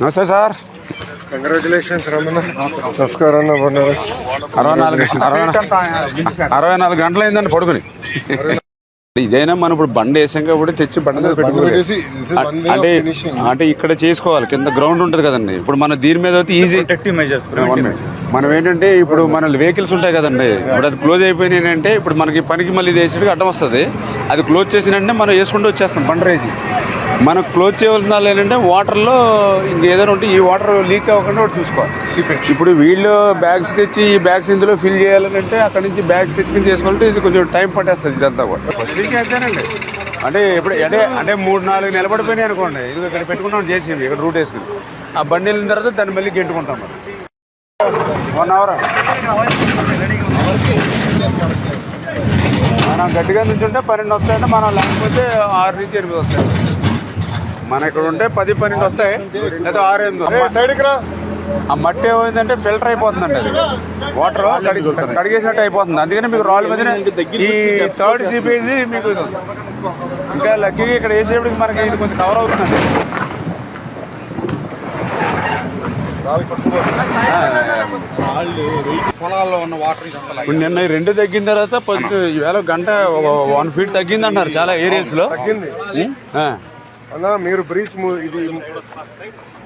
నమస్తే sir. Congratulations Ramana. నమస్కారం అన్న అరవై నాలుగు అరవై అరవై నాలుగు. గంటలు అయిందండి పడుకుని. ఇదైనా మనం ఇప్పుడు బండి వేసాం కాబట్టి తెచ్చి బండి అంటే. అంటే ఇక్కడ చేసుకోవాలి కింద గ్రౌండ్ ఉంటుంది కదండి. ఇప్పుడు మన దీని మీద అయితే ఈజీ మనం ఏంటంటే ఇప్పుడు మన వెహికల్స్ ఉంటాయి కదండి. ఇప్పుడు అది క్లోజ్ అయిపోయినాయి అంటే ఇప్పుడు మనకి పనికి మళ్ళీ వేసేటికి అడ్డం వస్తుంది. అది క్లోజ్ చేసినంటే మనం వేసుకుంటూ వచ్చేస్తాం బండ రేసి. మనం క్లోజ్ చేయవలసిన వాళ్ళు ఏంటంటే వాటర్లో ఇంకేదైనా ఉంటే ఈ వాటర్ లీక్ అవ్వకుండా ఒకటి చూసుకోవాలి. ఇప్పుడు వీళ్ళు బ్యాగ్స్ తెచ్చి ఈ బ్యాగ్స్ ఇందులో ఫిల్ చేయాలని అంటే అక్కడ నుంచి బ్యాగ్స్ తెచ్చుకుని చేసుకోవాలంటే ఇది కొంచెం టైం పట్టేస్తుంది ఇదంతా కూడా. అంటే ఇప్పుడు అంటే అంటే మూడు నాలుగు నిలబడిపోయినాయి అనుకోండి. ఇది ఇక్కడ పెట్టుకుంటాం చేసేవి ఇక్కడ రూట్ వేసుకుని. ఆ బండి వెళ్ళిన తర్వాత దాన్ని మళ్ళీ గెంటుకుంటాం మనం. వన్ అవర్ మనం గట్టిగా నుంచుంటే పన్నెండు వస్తాయంటే మనం లేకపోతే ఆరు నుంచి ఎనిమిది వస్తాయి మన ఇక్కడ ఉంటే పది పన్నెండు వస్తాయి లేదా ఆరు ఎనిమిది. సైడ్కి రా. ఆ మట్టి ఏమైందంటే ఫిల్టర్ అయిపోతుందండి అది. వాటర్ కడిగేసినట్టు అయిపోతుంది. అందుకని మీకు రాళ్ళ మధ్యన ఈ థర్డ్ సిపేజ్ మీకు. ఇంకా లక్కీగా ఇక్కడ వేసేప్పటికి మనకి ఇది కొంచెం కవర్ అవుతుందండి. ఇప్పుడు నిన్న రెండు తగ్గిన తర్వాత పొద్దు ఈవేళ గంట వన్ ఫీట్ తగ్గింది అంటున్నారు చాలా ఏరియాస్లో. తగ్గింది. అన్న మీరు బ్రీచ్ ఇది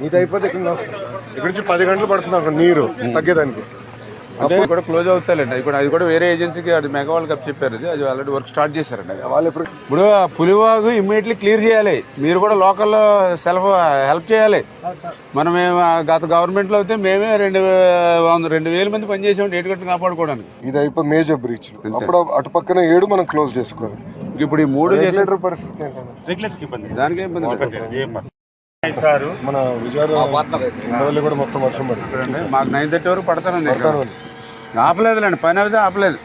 ఇది అయిపోతే ఇక్కడ ఇక్కడ నుంచి పది గంటలు పడుతుంది అక్కడ నీరు తగ్గేదానికి. అంటే కూడా క్లోజ్ అవుతాయండి అది కూడా అది కూడా వేరే ఏజెన్సీకి అది మెగా వాళ్ళకి అప్ చెప్పారు. అది అది ఆల్రెడీ వర్క్ స్టార్ట్ చేశారండి వాళ్ళు ఇప్పుడు ఇప్పుడు ఆ పులివాగు ఇమ్మీడియట్లీ క్లియర్ చేయాలి. మీరు కూడా లోకల్లో సెల్ఫ్ హెల్ప్ చేయాలి. మనం గత గవర్నమెంట్లో అయితే మేమే రెండు రెండు వేల మంది పనిచేసాం డేట్ కట్టు కాపాడుకోవడానికి. ఇది అయిపోయి మేజర్ బ్రీచ్ అప్పుడు అటు పక్కన ఏడు మనం క్లోజ్ చేసుకోవాలి. ఇప్పుడు ఈ మూడు పరిస్థితి దానికి ఇబ్బంది. మన విజయవాడ కూడా మొత్తం వర్షం పడింది. మాకు నైన్ థర్టీ వరకు పడతానండి. ఆపలేదులేండి పని అయితే ఆపలేదు.